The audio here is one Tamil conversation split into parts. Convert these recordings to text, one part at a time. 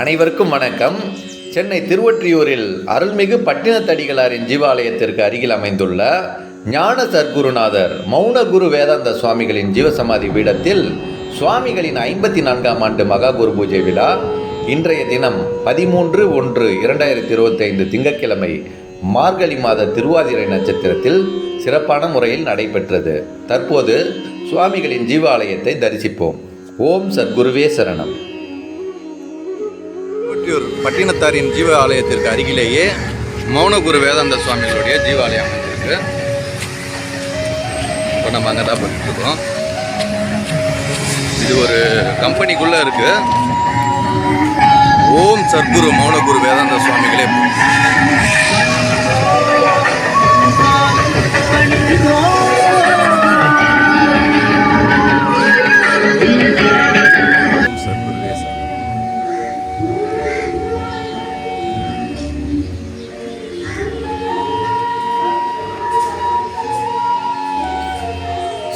அனைவருக்கும் வணக்கம். சென்னை திருவொற்றியூரில் அருள்மிகு பட்டினத்தடிகளாரின் ஜீவாலயத்திற்கு அருகில் அமைந்துள்ள ஞான சர்க்குருநாதர் மௌன குரு வேதாந்த சுவாமிகளின் ஜீவசமாதி பீடத்தில் சுவாமிகளின் ஐம்பத்தி நான்காம் ஆண்டு மகா குரு பூஜை விழா இன்றைய தினம் பதிமூன்று ஒன்று இரண்டாயிரத்தி இருபத்தி ஐந்து திங்கட்கிழமை மார்கழி மாத திருவாதிரை நட்சத்திரத்தில் சிறப்பான முறையில் நடைபெற்றது. தற்போது சுவாமிகளின் ஜீவாலயத்தை தரிசிப்போம். ஓம் சத்குருவே சரணம். திருவொற்றியூர் பட்டினத்தாரின் ஜீவ ஆலயத்திற்கு அருகிலேயே மௌனகுரு வேதாந்த சுவாமிகளுடைய ஜீவாலயம் அமைஞ்சிருக்கு இப்போ நம்ம அங்கே தான் போயிட்டு இது ஒரு கம்பெனிக்குள்ளே இருக்கு. ஓம் சத்குரு மௌனகுரு வேதாந்த சுவாமிகளே.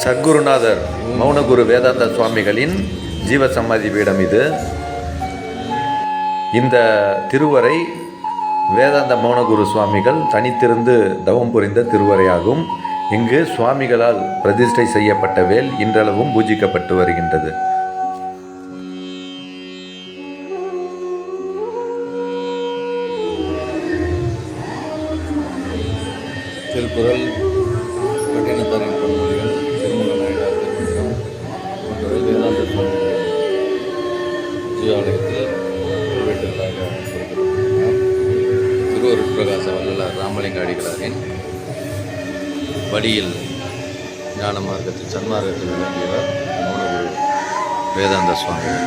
சத்குருநாதர் மௌனகுரு வேதாந்த சுவாமிகளின் ஜீவசமாதி பீடம் இது. இந்த திருவரை வேதாந்த மௌனகுரு சுவாமிகள் தனித்திருந்து தவம் புரிந்த திருவரையாகும். இங்கு சுவாமிகளால் பிரதிஷ்டை செய்யப்பட்ட வேல் இன்றளவும் பூஜிக்கப்பட்டு வருகின்றது. திருக்குறள் ஜீவாலயத்தில் வீட்டுகளாக அமைக்கப்பட்டுள்ளன திருவருட் பிரகாச வல்லலார் ராமலிங்க அடிகளாரின் வழியில் ஞான மார்க்கத்தில் சன்மார்க்கத்தில் விளங்கியவர் மூணு வேதாந்த சுவாமிகள்